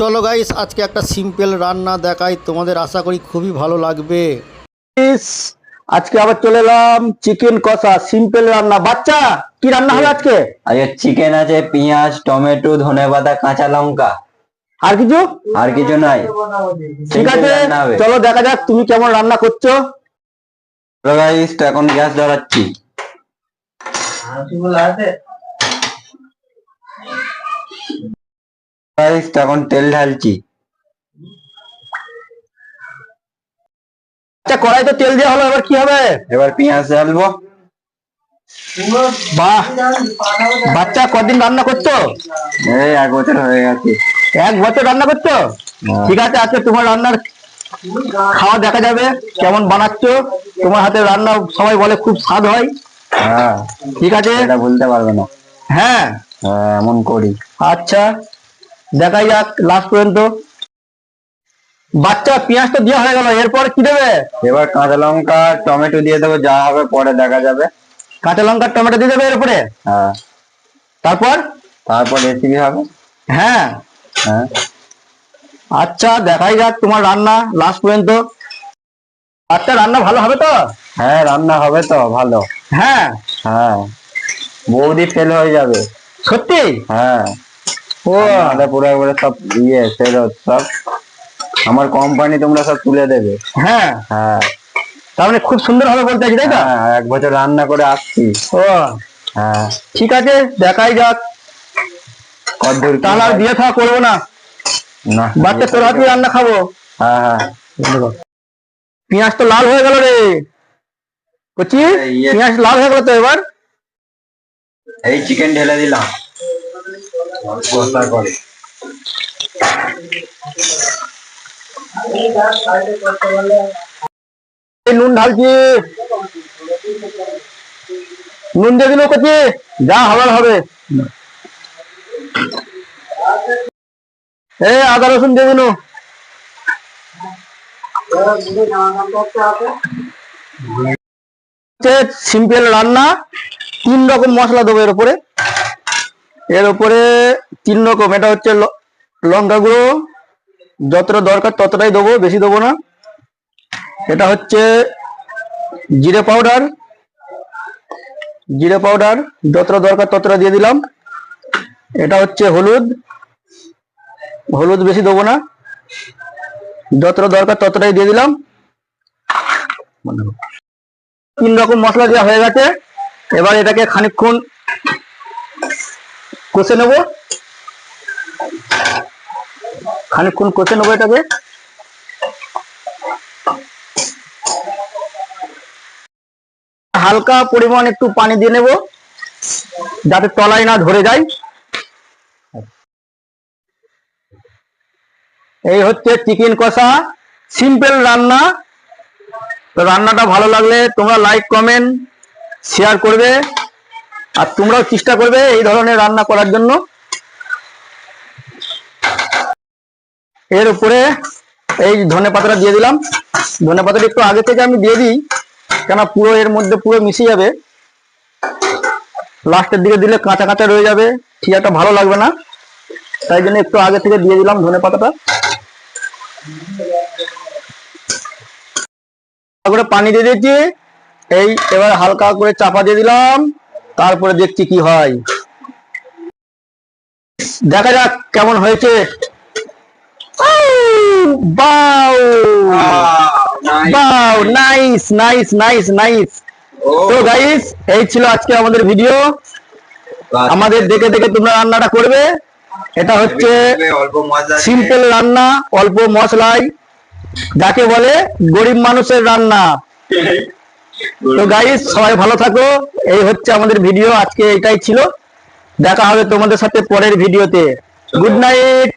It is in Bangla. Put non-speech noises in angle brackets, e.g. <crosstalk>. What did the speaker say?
চলো গাইস আজকে একটা সিম্পল রান্না দেখাই। তোমাদের আশা করি খুবই ভালো লাগবে। আজকে আবার চলে এলাম চিকেন কষা সিম্পল রান্না। বাচ্চা কি রান্না হবে আজকে? আজকে চিকেন আছে পেঁয়াজ টমেটো ধনে ধনেপাতা কাঁচা লঙ্কা। আর কিছু? আর কিছু নাই। ঠিক আছে। চলো দেখা যাক তুমি কেমন রান্না করছ। চলো তো এখন গ্যাস ধরাচ্ছি এখন তেল ঢালছি। আচ্ছা কড়াইতে তেল দেওয়া হলো এবার কি হবে? এবার পেঁয়াজ ঢালবো। বাহ! বাচ্চা কদিন রান্না এই এক বছর হয়ে গেছে। এক বছর রান্না করছ? হ্যাঁ। ঠিক আছে আজকে তোমার রান্নার খাওয়া দেখা যাবে কেমন বানাচ্ছো। তোমার হাতে রান্না সবাই বলে খুব স্বাদ হয়। হ্যাঁ। ঠিক আছে? এটা বলতে পারবে না। হ্যাঁ। হ্যাঁ এমন করি। আচ্ছা। দেখাই যাক লাস্ট পর্যন্ত। বাচ্চা পেঁয়াজ তো দেওয়া হয়ে গেল এরপর কি দেবে? এবার কাঁচা লঙ্কা টমেটো দিয়ে দেবো যা হবে পরে দেখা যাবে। কাঁচা লঙ্কা টমেটো দিয়ে দেবে এরপরে? হ্যাঁ। তারপর? তারপর রেসিপি হবে? হ্যাঁ। হ্যাঁ। আচ্ছা দেখাই যাক তোমার রান্না লাস্ট পর্যন্ত। আচ্ছা রান্না ভালো হবে তো? হ্যাঁ রান্না হবে তো ভালো। হ্যাঁ। হ্যাঁ। বৌদি ফেল হয়ে যাবে। সত্যি? হ্যাঁ। ও আমাদের পুরো একবারে সব ইয়ে ফেরত সব। আমার কোম্পানি তোমরা সব তুলে দেবে। হ্যাঁ? হ্যাঁ। তার মানে খুব সুন্দর হবে বলতে চাইছি তাই তো? হ্যাঁ এক বছর রান্না করে আসছি। ও হ্যাঁ। ঠিক আছে দেখাই যাক। কদ্দূর তাহলে আর হয়? বিয়ে থাকা করব না। না বাচ্চা তোর হাতে রান্না খাব। হ্যাঁ হ্যাঁ। পেঁয়াজ তো লাল হয়ে গেল রে। কচি ইয়ে- পেঁয়াজ লাল হয়ে গেল তো এবার? এই চিকেন ঢেলে দিলাম। কষা করে। নুন ঢালছি। নুন দিয়ে দিল কচি যা হবার হবে। এ আদা, রসুন দিয়ে সিম্পল রান্না, তিন রকম মশলা দেবো এর উপরে। এর উপরে তিন রকম। এটা হচ্ছে লঙ্কা গুঁড়ো, যতটা দরকার ততটাই দেবো, বেশি দেবো না। এটা হচ্ছে জিরে পাউডার। জিরে পাউডার, যতটা দরকার ততটা দিয়ে দিলাম। এটা হচ্ছে হলুদ। হলুদ বেশি দেবো না। যতটা দরকার ততটাই দিয়ে দিলাম। তিন রকম মশলা দেওয়া হয়ে গেছে। এবার এটাকে খানিকক্ষণ কষে নেব? খানিকক্ষণ কষে নেব এটাকে? হালকা পরিমাণ একটু পানি দিয়ে নেব, যাতে তলায় না ধরে যায়। এই হচ্ছে চিকেন কষা। সিম্পল রান্না। তো রান্নাটা ভালো লাগলে তোমরা লাইক কমেন্ট শেয়ার করবে। আর তোমরাও চেষ্টা করবে এই ধরনের রান্না করার জন্য। এর উপরে এই ধনে পাতাটা দিয়ে দিলাম। ধনে পাতাটা একটু আগে থেকে আমি দিয়ে দিই, কেন পুরো এর মধ্যে পুরো মিশে যাবে। লাস্টের দিকে দিলে কাঁচা কাঁচা রয়ে যাবে একটা ভালো লাগবে না। তাই জন্য একটু আগে থেকে দিয়ে দিলাম ধনে পাতাটা। করে পানি দিয়ে দিয়েছি। এই এবার হালকা করে চাপা দিয়ে দিলাম। তারপরে দেখছি কি হয়। দেখা যাক কেমন হয়েছে। নাইস নাইস নাইস নাইস তো গাইস এই ছিল আজকে আমাদের ভিডিও আমাদের দেখে দেখে তোমরা রান্নাটা করবে। এটা হচ্ছে সিম্পল রান্না অল্প মশলায় যাকে বলে গরিব মানুষের রান্না। <laughs> তো গাইস সবাই ভালো থাকো। এই হচ্ছে আমাদের ভিডিও আজকে এটাই ছিল। দেখা হবে তোমাদের সাথে পরের ভিডিওতে গুড নাইট